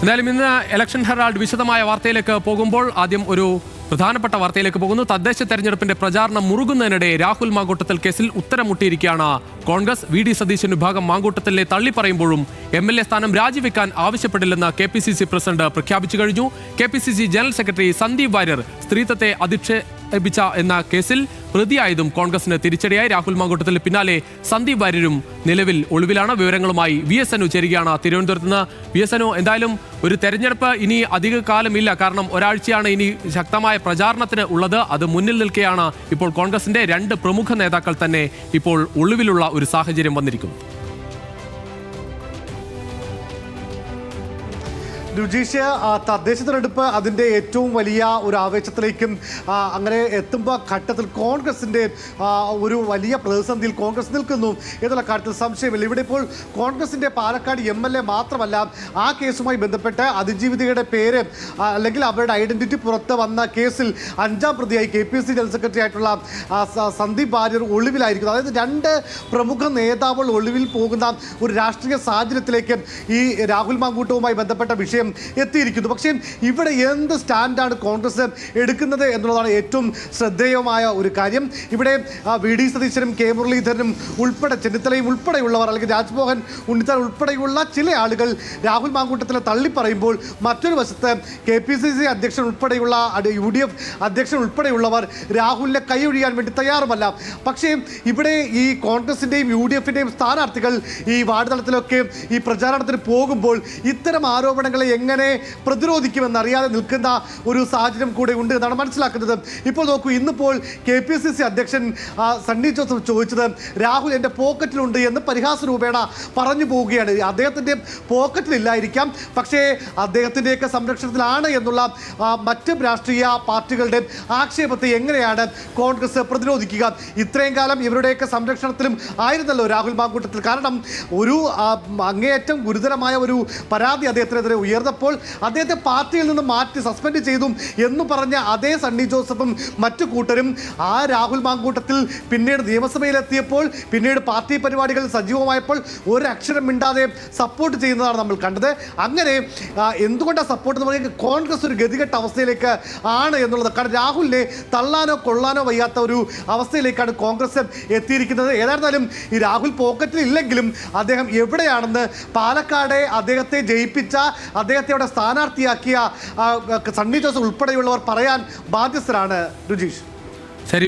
എന്തായാലും ഇന്ന് election Herald വിശദമായ വാർത്തയിലേക്ക് പോകുമ്പോൾ ആദ്യം ഒരു പ്രധാനപ്പെട്ട വാർത്തയിലേക്ക് പോകുന്നു. തദ്ദേശ തെരഞ്ഞെടുപ്പിന്റെ പ്രചാരണം മുറുകുന്നതിനിടെ രാഹുൽ മാങ്കൂട്ടത്തിൽ കേസിൽ ഉത്തരം മുട്ടിയിരിക്കുകയാണ് കോൺഗ്രസ്. വി ഡി സതീശൻ വിഭാഗം മാങ്കൂട്ടത്തിലെ തള്ളിപ്പറയുമ്പോഴും എം എൽ എ സ്ഥാനം രാജിവെക്കാൻ ആവശ്യപ്പെടില്ലെന്ന് K P C C president പ്രഖ്യാപിച്ചു കഴിഞ്ഞു. K P C C general secretary Sandeep Warrier സ്ത്രീത്വത്തെ അധിക്ഷേപിച്ച എന്ന കേസിൽ പ്രതിയായതും കോൺഗ്രസിന് തിരിച്ചടിയായി രാഹുൽ മാങ്കൂട്ടത്തിന് പിന്നാലെ സന്ദീപ് വാര്യരും നിലവിൽ ഒളിവിലാണ്. വിവരങ്ങളുമായി വി എസ് അനു ചേരുകയാണ് തിരുവനന്തപുരത്ത് നിന്ന്. വി എസ് എന്തായാലും ഒരു തെരഞ്ഞെടുപ്പ് ഇനി അധിക കാലമില്ല. കാരണം ഒരാഴ്ചയാണ് ഇനി ശക്തമായ പ്രചാരണത്തിന് ഉള്ളത്. അത് മുന്നിൽ നിൽക്കുകയാണ് ഇപ്പോൾ കോൺഗ്രസിന്റെ രണ്ട് പ്രമുഖ നേതാക്കൾ തന്നെ ഇപ്പോൾ ഒളിവിലുള്ള ഒരു സാഹചര്യം വന്നിരിക്കുന്നു രുചീഷ് തദ്ദേശ തെരഞ്ഞെടുപ്പ് അതിന്റെ ഏറ്റവും വലിയ ഒരു ആവേശത്തിലേക്കും അങ്ങനെ എത്തുമ്പോൾ ഘട്ടത്തിൽ കോൺഗ്രസിന്റെ ഒരു വലിയ പ്രതിസന്ധിയിൽ കോൺഗ്രസ് നിൽക്കുന്നു എന്നുള്ള കാര്യത്തിൽ സംശയമില്ല. ഇവിടെ ഇപ്പോൾ കോൺഗ്രസിന്റെ പാലക്കാട് എം എൽ എ മാത്രമല്ല ആ കേസുമായി ബന്ധപ്പെട്ട് അതിജീവിതയുടെ പേര് അല്ലെങ്കിൽ അവരുടെ ഐഡന്റിറ്റി പുറത്ത് വന്ന കേസിൽ അഞ്ചാം പ്രതിയായി K P C general secretary ആയിട്ടുള്ള സന്ദീപ് ഭാര്യർ ഒളിവിലായിരിക്കുന്നു. അതായത് രണ്ട് പ്രമുഖ നേതാവുകൾ ഒളിവിൽ പോകുന്ന ഒരു രാഷ്ട്രീയ സാഹചര്യത്തിലേക്ക് ഈ രാഹുൽ മാങ്കൂട്ടവുമായി ബന്ധപ്പെട്ട വിഷയം എത്തിയിരിക്കുന്നു. പക്ഷേ ഇവിടെ എന്ത് സ്റ്റാൻഡാണ് കോൺഗ്രസ് എടുക്കുന്നത് എന്നുള്ളതാണ് ഏറ്റവും ശ്രദ്ധേയമായ ഒരു കാര്യം. ഇവിടെ വി. ഡി. സതീശനും കെ. മുരളീധരനും ഉൾപ്പെടെ ചെന്നിത്തലയും ഉൾപ്പെടെയുള്ളവർ അല്ലെങ്കിൽ രാജ്മോഹൻ ഉണ്ണിത്താൻ ഉൾപ്പെടെയുള്ള ചില ആളുകൾ രാഹുൽ മാങ്കൂട്ടത്തിനെ തള്ളിപ്പറയുമ്പോൾ മറ്റൊരു വശത്ത് കെ. പി. സി. സി. അധ്യക്ഷൻ ഉൾപ്പെടെയുള്ള യു. ഡി. എഫ്. അധ്യക്ഷൻ ഉൾപ്പെടെയുള്ളവർ രാഹുലിനെ കൈയൊഴിയാൻ വേണ്ടി തയ്യാറുമല്ല. പക്ഷേ ഇവിടെ ഈ കോൺഗ്രസിന്റെയും യു. ഡി. എഫിന്റെയും സ്ഥാനാർത്ഥികൾ ഈ വാർഡ് തലത്തിലൊക്കെ ഈ പ്രചാരണത്തിന് പോകുമ്പോൾ ഇത്തരം ആരോപണങ്ങളെ എങ്ങനെ പ്രതിരോധിക്കുമെന്നറിയാതെ നിൽക്കുന്ന ഒരു സാഹചര്യം കൂടെ ഉണ്ട് എന്നാണ് മനസ്സിലാക്കുന്നത്. ഇപ്പോൾ നോക്കൂ ഇന്നിപ്പോൾ കെ പി സി സി അധ്യക്ഷൻ സണ്ണി ജോസഫ് ചോദിച്ചത് രാഹുൽ എന്റെ പോക്കറ്റിലുണ്ട് എന്ന് പരിഹാസ രൂപേണ പറഞ്ഞു പോവുകയാണ്. അദ്ദേഹത്തിന്റെ പോക്കറ്റിലില്ലായിരിക്കാം പക്ഷേ അദ്ദേഹത്തിന്റെയൊക്കെ സംരക്ഷണത്തിലാണ് എന്നുള്ള മറ്റ് രാഷ്ട്രീയ പാർട്ടികളുടെ ആക്ഷേപത്തെ എങ്ങനെയാണ് കോൺഗ്രസ് പ്രതിരോധിക്കുക? ഇത്രയും കാലം ഇവരുടെയൊക്കെ സംരക്ഷണത്തിലും ആയിരുന്നല്ലോ രാഹുൽ മാങ്കൂട്ടത്തിൽ. കാരണം ഒരു അങ്ങേയറ്റം ഗുരുതരമായ ഒരു പരാതി അദ്ദേഹത്തിനെതിരെ ഉയർന്നപ്പോൾ അദ്ദേഹത്തെ പാർട്ടിയിൽ നിന്ന് മാറ്റി സസ്പെൻഡ് ചെയ്തു എന്ന് പറഞ്ഞ അതേ സണ്ണി ജോസഫും മറ്റു കൂട്ടരും ആ രാഹുൽ മാങ്കൂട്ടത്തിൽ പിന്നീട് നിയമസഭയിലെത്തിയപ്പോൾ പിന്നീട് പാർട്ടി പരിപാടികൾ സജീവമായപ്പോൾ ഒരക്ഷരം മിണ്ടാതെ സപ്പോർട്ട് ചെയ്യുന്നതാണ് നമ്മൾ കണ്ടത്. അങ്ങനെ എന്തുകൊണ്ടാണ് സപ്പോർട്ട് എന്ന് പറയുന്നത്? കോൺഗ്രസ് ഒരു ഗതികെട്ട അവസ്ഥയിലേക്ക് ആണ് എന്നുള്ളത്. കാരണം രാഹുലിനെ തള്ളാനോ കൊള്ളാനോ വയ്യാത്ത ഒരു അവസ്ഥയിലേക്കാണ് കോൺഗ്രസ് എത്തിയിരിക്കുന്നത്. ഏതായിരുന്നാലും ഈ രാഹുൽ പോക്കറ്റിൽ ഇല്ലെങ്കിലും അദ്ദേഹം എവിടെയാണെന്ന് പാലക്കാടെ അദ്ദേഹത്തെ ജയിപ്പിച്ച അദ്ദേഹത്തെ സ്ഥാനാർത്ഥിയാക്കിയ സണ്ണി ജോസഫ് ഉൾപ്പെടെയുള്ളവർ പറയാൻ ബാധ്യസ്ഥരാണ് രുജീഷ്